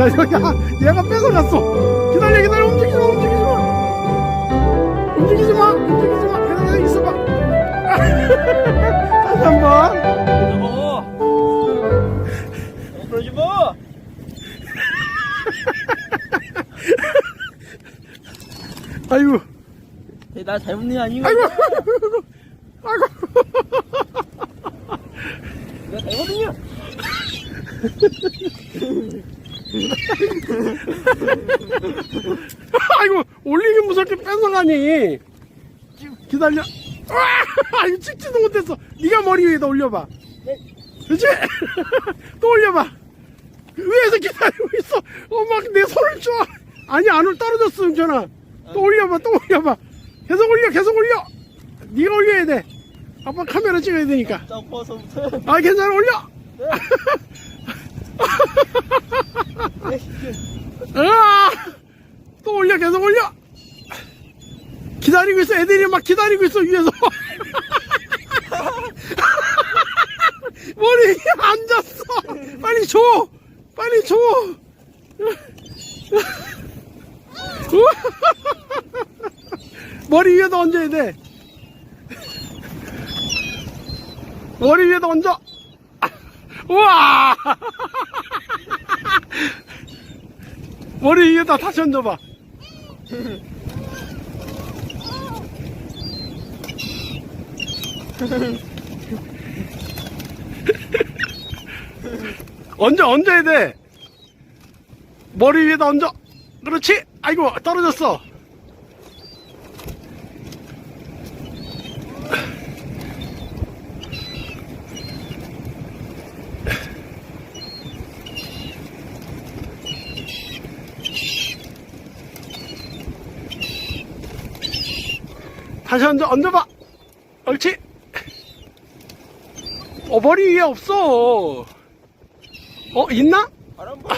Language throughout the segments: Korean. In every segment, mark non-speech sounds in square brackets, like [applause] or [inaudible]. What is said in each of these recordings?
야, 얘가 뺏어갔어. 기다려, 기다려. 움직이지 마, 움직이지 마. 움직이지 마, 움직이지 마. 계속, 계속 있어봐. [laughs] 다시 한 번. 먹어. 어, 그러지 마. 아이고, 나 잘못한 게 아니고. 아이고, 아이고. 내가 잘못이야. [laughs] 아이고, 올리기 무섭게 뺏어가니. 기다려. 아, 이거 찍지도 못했어. 네가 머리 위에다 올려봐. 그렇지? [laughs] 또 올려봐. 위에서 기다리고 있어. 어, 막내 손을 줘. 아니, 안 올, 떨어졌어, 은전아. 또 올려봐, 또 올려봐. 계속 올려, 계속 올려. 네가 올려야 돼. 아빠 카메라 찍어야 되니까. 아, 괜찮아, 올려. [laughs] 으아! 또 올려, 계속 올려. 기다리고 있어. 애들이 막 기다리고 있어, 위에서. [laughs] 머리 앉았어. 빨리 줘. 빨리 줘. [laughs] 머리 위에다 얹어야 돼. 머리 위에다 얹어. [laughs] 우와! 머리 위에다 다시 얹어봐. [laughs] 얹어, 얹어야 돼. 머리 위에다 얹어. 그렇지. 아이고, 떨어졌어. 다시 얹어, 얹어봐. 옳지. 어, 머리 위에 없어. 어, 있나? 바람 봐.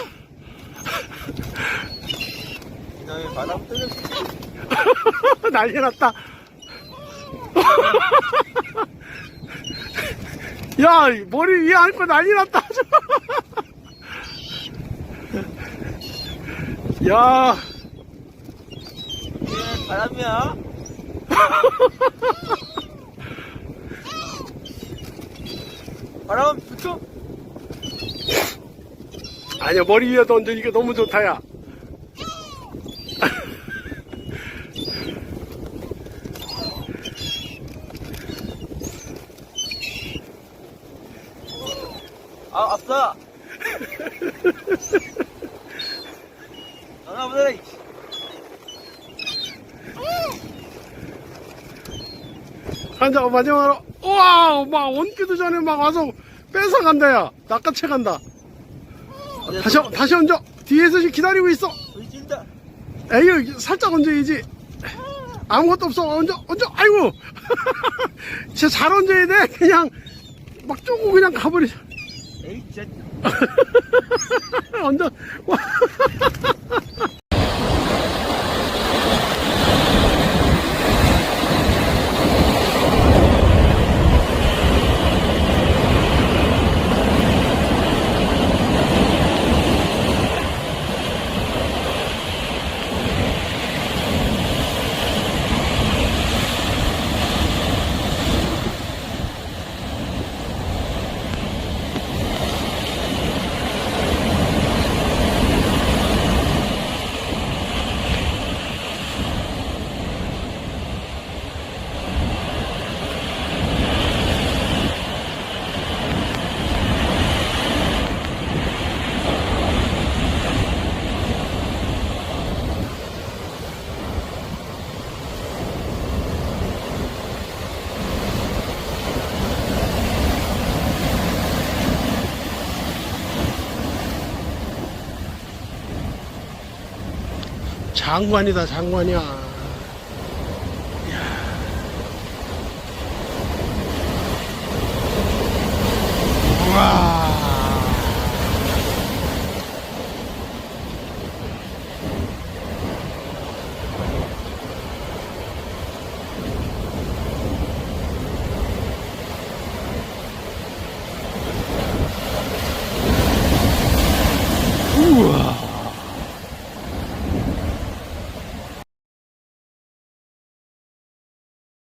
그다음에 바람 때렸어. 난리 났다. [laughs] 야, 머리 위에 앉고 난리 났다. [laughs] 야, 이게 바람이야. [laughs] 바람 붙여. 아니야, 머리 위에 던져니까 너무 좋다, 야. 아, 아싸. [laughs] 전화 보내라. 한자 마지막으로, 우와, 막 얹기도 전에 막 와서 뺏어간다, 야. 낚아채 간다. 다시, 다시 얹어. 뒤에서 지금 기다리고 있어. 에이, 살짝 얹어야지. 아무것도 없어. 얹어, 얹어. 아이고. [laughs] 진짜 잘 얹어야 돼. 그냥, 막 쪼고 그냥 가버리. 에이, 진짜. [laughs] 얹어. 장관이다, 장관이야. 우와. 우와.